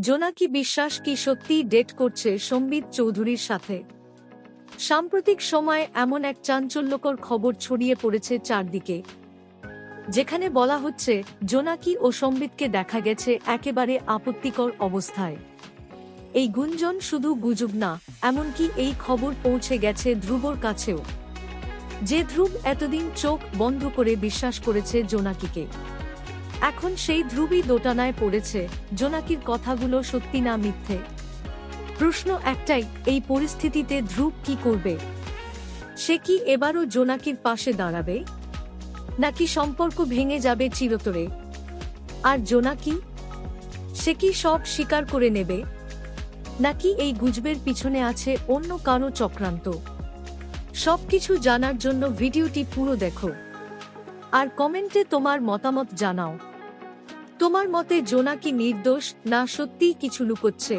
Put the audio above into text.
জোনাকি বিশ্বাস কি সত্যিই ডেট করছে সম্বিত চৌধুরীর সাথে? সাম্প্রতিক সময়ে এমন এক চাঞ্চল্যকর খবর ছড়িয়ে পড়েছে চারদিকে। যেখানে বলা হচ্ছে, জোনাকি ও সম্বিতকে দেখা গেছে একেবারে আপত্তিকর অবস্থায়। এই গুঞ্জন শুধু গুজব না, এমনকি এই খবর পৌঁছে গেছে ধ্রুবর কাছেও। যে ধ্রুব এতদিন চোখ বন্ধ করে বিশ্বাস করেছে জোনাকিকে। এখন সেই ধ্রুবই দোটানায় পড়েছে, জোনাকির কথাগুলো সত্যি না মিথ্যে। প্রশ্ন একটাই, এই পরিস্থিতিতে ধ্রুব কি করবে? সে কি এবারও জোনাকির পাশে দাঁড়াবে? নাকি সম্পর্ক ভেঙে যাবে চিরতরে? আর জোনাকি? সে কি সব স্বীকার করে নেবে? নাকি এই গুজবের পিছনে আছে অন্য কারও চক্রান্ত? সবকিছু জানার জন্য ভিডিওটি পুরো দেখো। আর কমেন্টে তোমার মতামত জানাও। তোমার মতে জোনাকি নির্দোষ না সত্যিই কিছু লুকোচ্ছে?